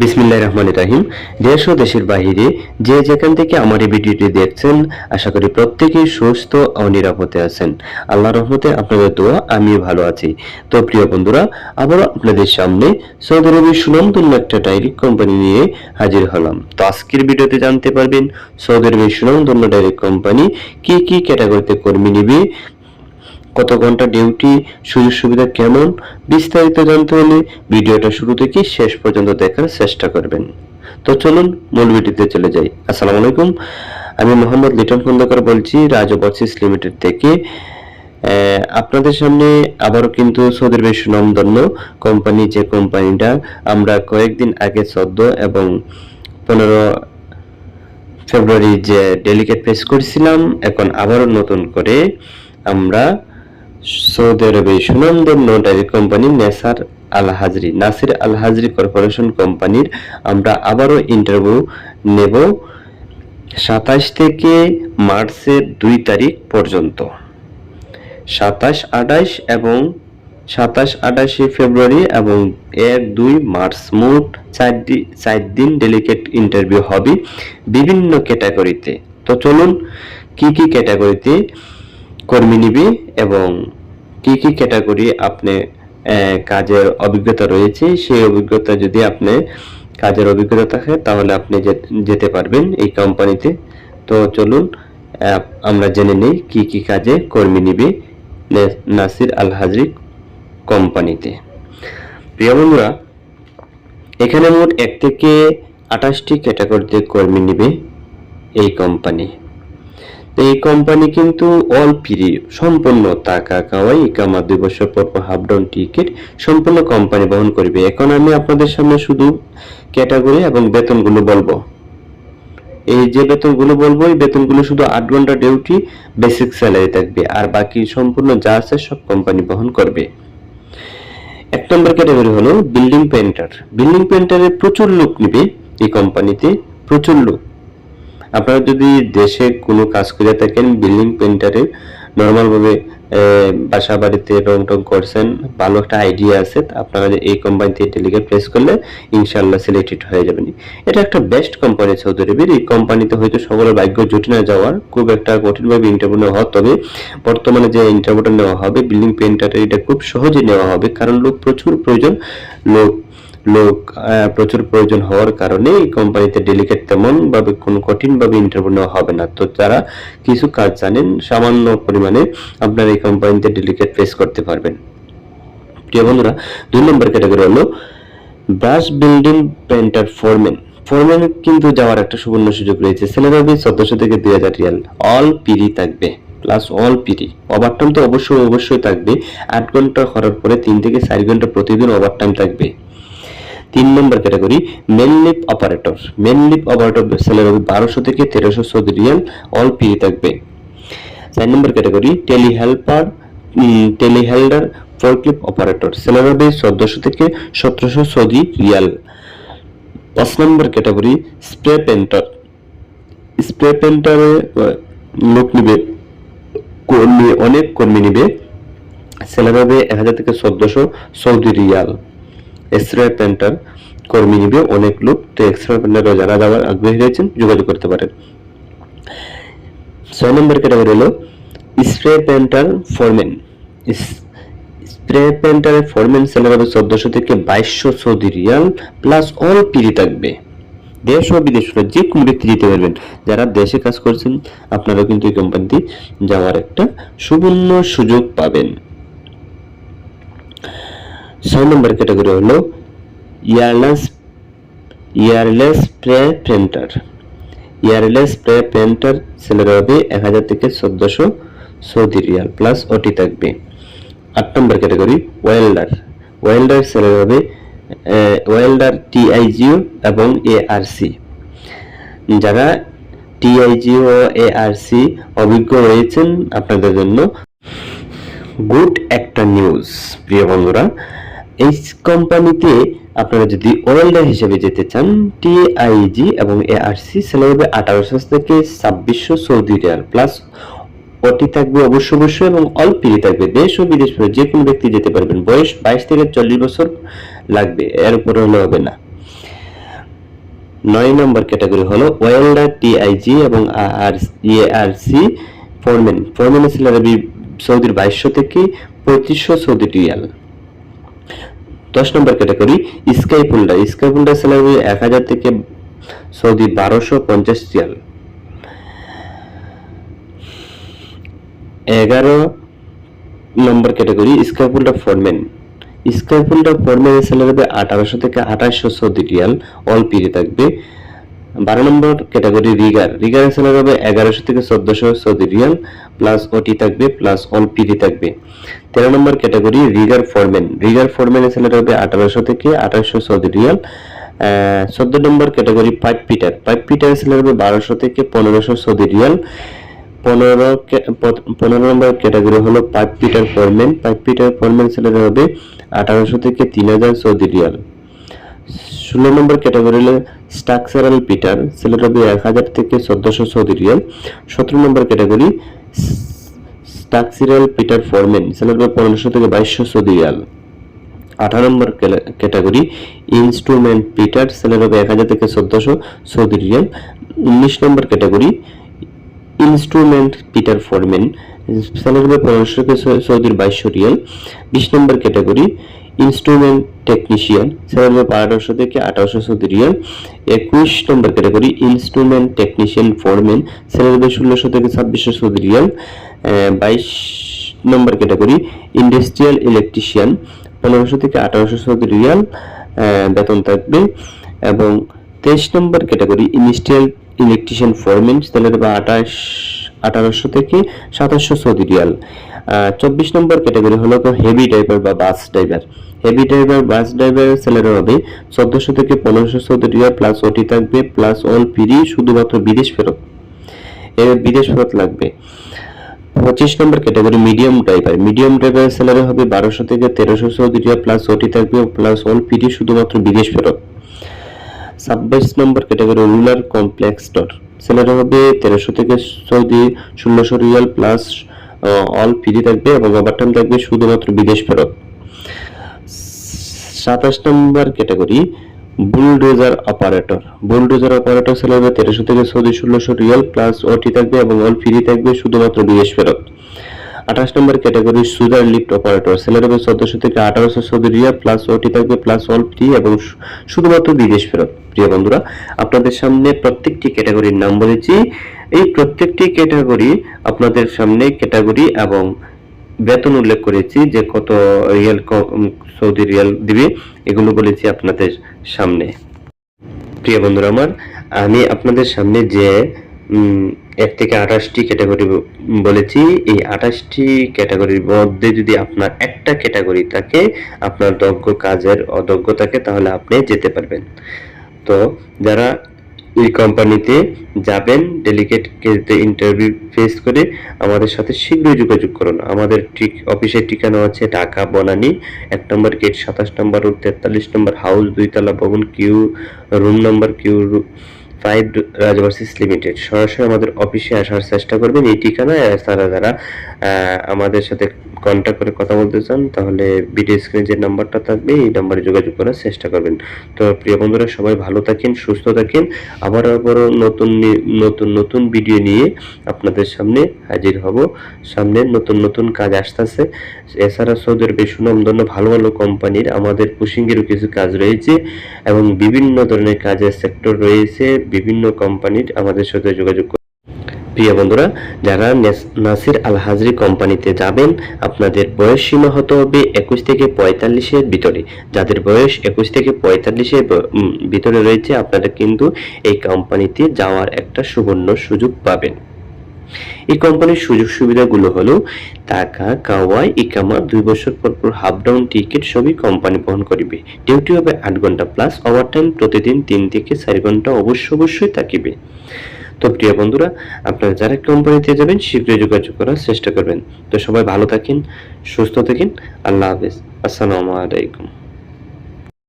বিসমিল্লাহ রহমান রাহিম। দেশ ও দেশের বাহিরে যে যেখান থেকে আমার এই ভিডিওটি দেখছেন, আশা করি প্রত্যেকেই সুস্থ ও নিরাপদে আছেন। আল্লাহ রহমতে আপনাদের দোয়া আমি ভালো আছি। তো প্রিয় বন্ধুরা, আবারও আপনাদের সামনে সৌদি আরবের সুনামধন্য একটা ডাইরেক্ট কোম্পানি নিয়ে হাজির হলাম। তো আজকের ভিডিওতে জানতে পারবেন, সৌদি আরবের সুনামধন্য ডাইরেক্ট কোম্পানি কি কি ক্যাটাগরিতে কর্মী নিবে কত ঘণ্টা ডিউটি সুযোগ সুবিধা কেমন, বিস্তারিত জানতে হলে ভিডিওটা শুরু থেকে শেষ পর্যন্ত দেখার চেষ্টা করবেন। তো চলুন মূল ভিডিওতে চলে যাই। আসসালামু আলাইকুম, আমি মোহাম্মদ লিটন খন্দকার বলছি রাজ ওভারসিস লিমিটেড থেকে আপনাদের সামনে আবারও কিন্তু সৌদির বেশ সুনামধন্য কোম্পানি যে কোম্পানিটা আমরা কয়েকদিন আগে চোদ্দ এবং পনেরো ফেব্রুয়ারি যে ডেলিকেট প্রেস করেছিলাম, এখন আবারও নতুন করে আমরা সৌদি আরবে সুনামধন্য dairy company Nasser Al Hajri Nasir Al Hajri corporation কোম্পানির আমরা আবারও ইন্টারভিউ নেব সাতাশ থেকে মার্চের দুই তারিখ পর্যন্ত। সাতাশ আঠাশ এবং সাতাশ আঠাশে ফেব্রুয়ারি এবং এক, দুই মার্চ মোট চারটি চার দিন ডেলিকেট ইন্টারভিউ হবে বিভিন্ন ক্যাটাগরিতে তো। চলুন, কি কি ক্যাটাগরিতে কর্মী নিবে এবং কি কি ক্যাটাগরি আপনি কাজের অভিজ্ঞতা রয়েছে, সেই অভিজ্ঞতা যদি আপনি কাজের অভিজ্ঞতা থাকে, তাহলে আপনি যেতে পারবেন এই কোম্পানিতে। তো চলুন আমরা জেনে নেই কি কি কাজে কর্মী নিবে নাসির আল হাজরি কোম্পানিতে। প্রিয় বন্ধুরা, এখানে মোট এক থেকে আঠাশটি ক্যাটাগরিতে কর্মী নিবে এই কোম্পানি। এই কোম্পানি কিন্তু অল ফ্রি সম্পূর্ণ টাকা খাওয়াই ইকামা দুই বছর পর পর হাফ ডাউন টিকিট সম্পূর্ণ কোম্পানি বহন করবে। এখন আমি আপনাদের সামনে শুধু ক্যাটাগরি এবং বেতনগুলো বলব। এই যে বেতনগুলো বলব, এই বেতনগুলো শুধু আট ঘণ্টা ডিউটি বেসিক স্যালারি থাকবে। আর বাকি সম্পূর্ণ যা আছে সব কোম্পানি বহন করবে। এক নম্বর ক্যাটাগরি হলো বিল্ডিং পেন্টার বিল্ডিং পেন্টারে প্রচুর লোক নেবে এই কোম্পানিতে প্রচুর লোক। আপনারা যদি দেশে কোনো কাজ করে থাকেন বিল্ডিং পেন্টারে নর্মালভাবে বাসা বাড়িতে রং টং করছেন, ভালো একটা আইডিয়া আছে আপনারা এই কোম্পানিতে ডেলিগেট প্লেস করলে ইনশাল্লাহ সিলেক্টেড হয়ে যাবেন। এটা একটা বেস্ট কোম্পানি সৌদি আরবের এই কোম্পানিতে হয়তো সকলের ভাগ্য জুটি না যাওয়ার, খুব একটা কঠিনভাবে ইন্টারভিউ নেওয়া হয় তবে বর্তমানে যে ইন্টারভিউটা নেওয়া হবে বিল্ডিং পেন্টারের এটা খুব সহজে নেওয়া হবে, কারণ লোক প্রচুর প্রয়োজন, লোক লোক প্রচুর প্রয়োজন হওয়ার কারণে এই কোম্পানিতে ডেলিগেট তেমন ভাবে কোনো কঠিন ভাবে ইন্টারভিউ নেওয়া হবে না। তো যারা কিছু কাজ জানেন, সামান্য পরিমাণে আপনার এই কোম্পানিতে ডেলিগেট ফেস করতে পারবেন। প্রিয় বন্ধুরা, দুই নম্বর ক্যাটাগরি হলো brush building painter foreman foreman কিন্তু যাওয়ার একটা সুবর্ণ সুযোগ রয়েছে। স্যালারি চোদ্দশো থেকে দুই হাজার রিয়াল। অল পিরি থাকবে। প্লাস অল পিরি ওভারটাইম তো অবশ্যই অবশ্যই থাকবে। আট ঘণ্টা করার পরে তিন থেকে চার ঘণ্টা প্রতিদিন ওভারটাইম থাকবে। তিন নম্বর category man lift operator man lift operator salary হবে বারোশো থেকে তেরোশো সৌদি রিয়াল অল পিরি থাকবে। চার নম্বর category tele helper tele handler forklift operator salary হবে চোদ্দশো থেকে সতেরোশো সৌদি রিয়াল। পাঁচ নম্বর ক্যাটাগরি স্প্রে পেন্টার স্প্রে পেন্টারে লোক নিবে, কর্মী, অনেক কর্মী নিবে। স্যালারি হবে এক হাজার থেকে চোদ্দশো সৌদি রিয়াল। এক্সরে পেন্টার কর্মী নিবে অনেক লোক তো এক্সরে পেন্টার যারা যাওয়ার আগ্রহী রয়েছেন যোগাযোগ করতে পারেন। ছয় নম্বর ক্যাটাগরি হলো স্প্রে পেন্টার ফরম্যান স্প্রে পেন্টারের ফরম্যান স্যালারি হবে চোদ্দশো থেকে বাইশশো Saudi riyal plus all free থাকবে। দেশ ও বিদেশ যে কোনো ব্যক্তি যেতে পারবেন। যারা দেশে কাজ করছেন আপনারা কিন্তু এই কোম্পানিতে যাওয়ার একটা সুবর্ণ সুযোগ পাবেন। ছয় নম্বর ক্যাটাগরি হলো airless airless spray printer airless spray printer salary হবে এক হাজার থেকে চোদ্দশো সৌদি রিয়াল প্লাস ওটি থাকবে। আট নম্বর ক্যাটাগরি ওয়েল্ডার ওয়েল্ডার স্যালারি হবে ওয়েল্ডার টিআইজিও এবং এআরসি যারা টিআইজিও ও এআরসি অভিজ্ঞ রয়েছেন আপনাদের জন্য গুড একটা নিউজ প্রিয় বন্ধুরা। এই কোম্পানিতে আপনারা যদি ওয়েল্ডার হিসেবে যেতে চান টিআইজি এবং এআরসি স্যালারি হবে আঠারোশো থেকে ছাব্বিশশো সৌদি রিয়াল। প্লাস ওটি থাকবে অবশ্য অবশ্যই এবং অল্পই থাকবে। দেশ ও বিদেশ যে কোনো ব্যক্তি যেতে পারবেন। বয়স বাইশ থেকে চল্লিশ বছর লাগবে। এর উপরে হলে হবে না। নয় নম্বর ক্যাটাগরি হলো ওয়েল্ডার টিআইজি এবং আর ইএআরসি ফোরম্যান ফোরম্যানের স্যালারি সৌদির বাইশশো থেকে পঁয়ত্রিশশো সৌদি রিয়াল। দশ নম্বর category scaffolder scaffolder salary এক হাজার থেকে সৌদি বারোশো পঞ্চাশ রিয়াল। এগারো নম্বর ক্যাটাগরি স্কাইপুন্ডা ফোরম্যান স্কাইপুন্ডা ফোরম্যানের স্যালারি হবে আঠারোশো থেকে আঠাশশো সৌদি রিয়াল। অল পিড়ে থাকবে। বারো নম্বর ক্যাটাগরি রিগার। রিগারের স্যালারি হবে এগারোশো থেকে চোদ্দশো সৌদি রিয়াল প্লাস ওটি থাকবে প্লাস অল পিরি থাকবে। তেরো নম্বর ক্যাটাগরি রিগার ফোরম্যান। রিগার ফোরম্যানের স্যালারি হবে আঠারোশো থেকে আঠারোশো সৌদি রিয়াল। চোদ্দ নম্বর category pipe fitter pipe fitter salary হবে বারোশো থেকে পনেরোশো সৌদি রিয়াল। পনেরো পনেরো নম্বর ক্যাটাগরি হলো pipe fitter foreman. Pipe fitter foreman salary হবে আঠারোশো থেকে তিন হাজার সৌদি রিয়াল। ষোলো নম্বর ক্যাটাগরি হলো স্ট্রাকচারাল পিটার স্যালারি হবে এক হাজার থেকে চোদ্দশো সৌদি রিয়াল সতেরো নম্বর category structural fitter foreman salary হবে পনেরোশো থেকে বাইশশো সৌদি রিয়াল আঠারো নম্বর ক্যাটাগরি ইনস্ট্রুমেন্ট পিটার স্যালারি হবে এক হাজার থেকে চোদ্দশো সৌদি রিয়াল উনিশ নম্বর category instrument fitter foreman salary হবে পনেরোশো থেকে সৌদির বাইশশো রিয়াল বিশ নম্বর ক্যাটাগরি ইনস্ট্রুমেন্ট টেকনিশিয়ান স্যালারি হবে বারোশো থেকে আঠারোশো রিয়াল একুশ নম্বর category instrument technician foreman salary ষোলোশো থেকে ছাব্বিশশো সৌদি রিয়াল বাইশ নম্বর ক্যাটাগরি ইন্ডাস্ট্রিয়াল ইলেকট্রিশিয়ান পনেরোশো থেকে আঠারোশো সৌদি রিয়াল বেতন থাকবে। এবং তেইশ নম্বর category industrial electrician foreman salary বা আঠাশ, আঠারোশো থেকে সাতাশশো সৌদি রিয়াল চব্বিশ নম্বর ক্যাটাগরি হলো হেভি ড্রাইভার বা bus driver heavy driver bus ড্রাইভারের স্যালারি হবে চোদ্দশো থেকে পনেরোশো সৌদি রিয়াল প্লাস ওটি থাকবে প্লাস অল ফ্রি শুধুমাত্র বিদেশ ফেরত, এর বিদেশ ফেরত লাগবে। পঁচিশ নম্বর ক্যাটাগরি মিডিয়াম ড্রাইভার মিডিয়াম ড্রাইভারের স্যালারি হবে বারোশো থেকে তেরোশো রিয়াল প্লাস ওটি থাকবে প্লাস অল ফ্রি শুধুমাত্র বিদেশ ফেরত। ছাব্বিশ নম্বর category ruler complex store salary হবে তেরোশো থেকে সৌদি ষোলোশো রিয়াল প্লাস অল ফ্রি থাকবে এবং ওভারটাইম থাকবে শুধুমাত্র বিদেশ ফেরত। সাতাশ নম্বর category bulldozer operator bulldozer operator salary তেরোশো থেকে সৌদি ষোলোশো রিয়াল প্লাস ওটি থাকবে এবং অল ফ্রি থাকবে শুধুমাত্র বিদেশ ফেরত। আঠাশ নম্বর category sugar lift operator salary হবে চোদ্দশো থেকে আঠারোশো সৌদি রিয়াল প্লাস ওটি থাকবে প্লাস অল ফ্রি এবং শুধুমাত্র বিদেশ ফেরত। প্রিয় বন্ধুরা, আপনাদের সামনে প্রত্যেকটি ক্যাটাগরির নাম বলেছি। এই প্রত্যেকটি ক্যাটাগরি আপনাদের সামনে ক্যাটাগরি এবং বেতন উল্লেখ করেছি যে কত রিয়াল সৌদি রিয়াল দিবে, এগুলো বলেছি আপনাদের সামনে। প্রিয় বন্ধুরা আমার, আমি আপনাদের সামনে যে এক থেকে আঠাশটি ক্যাটাগরি বলেছি, এই আঠাশটি ক্যাটাগরির মধ্যে যদি আপনার একটা ক্যাটাগরি থাকে, আপনার দক্ষ কাজের অদক্ষ থাকে, তাহলে আপনি যেতে পারবেন। তো যারা এই কোম্পানিতে যাবেন ডেলিগেট কেসতে ইন্টারভিউ ফেস করে আমাদের সাথে শীঘ্রই যোগাযোগ করুন। আমাদের ঠিক অফিসের ঠিকানা আছে ঢাকা, বনানী, এক নম্বর গেট সাতাশ নম্বর রোড তেতাল্লিশ নম্বর হাউস দুইতলা ভবন কিউ রুম নম্বর কিউ ফাইভ রাজভার্সিস লিমিটেড সরাসরি আমাদের অফিসে আসার চেষ্টা করবেন। এই ঠিকানায় তারা যারা আমাদের সাথে কন্ট্যাক্ট করে কথা বলতে চান, তাহলে ভিডিও স্ক্রিনে যে নাম্বারটা থাকবে, এই নাম্বারে যোগাযোগ করার চেষ্টা করবেন। তো প্রিয় বন্ধুরা, সবাই ভালো থাকেন, সুস্থ থাকেন। আবার আবারও নতুন নতুন নতুন ভিডিও নিয়ে আপনাদের সামনে হাজির হব। সামনে নতুন নতুন কাজ আসতেছে। এছাড়া সৌদি আরবে সুনামধন্য ভালো ভালো কোম্পানির আমাদের পুশিংয়েরও কিছু কাজ রয়েছে এবং বিভিন্ন ধরনের কাজের সেক্টর রয়েছে। বিভিন্ন কোম্পানির আমাদের সাথে যোগাযোগ। প্রিয় বন্ধুরা, যারা নাসির আল হাজরি কোম্পানিতে যাবেন, আপনাদের বয়স সীমা হতে হবে একুশ থেকে পঁয়তাল্লিশের ভিতরে। যাদের বয়স একুশ থেকে পঁয়তাল্লিশের ভিতরে রয়েছে, আপনারা কিন্তু এই কোম্পানিতে যাওয়ার একটা সুবর্ণ সুযোগ পাবেন। এই কোম্পানির সুযোগ সুবিধাগুলো হলো, টাকা, কাওয়াই, ইকামা, দুই বছর পর পর হাফ ডাউন টিকিট সবই কোম্পানি বহন করিবে। ডিউটি হবে আট ঘণ্টা প্লাস, ওভারটাইম প্রতিদিন তিন থেকে চার ঘণ্টা অবশ্য অবশ্যই থাকিবে। তো প্রিয় বন্ধুরা, আপনারা যারা কোম্পানিতে যাবেন, শীঘ্রই যোগাযোগ করার চেষ্টা করবেন। তো সবাই ভালো থাকেন, সুস্থ থাকেন, আল্লাহ হাফেজ। আসসালামু আলাইকুম।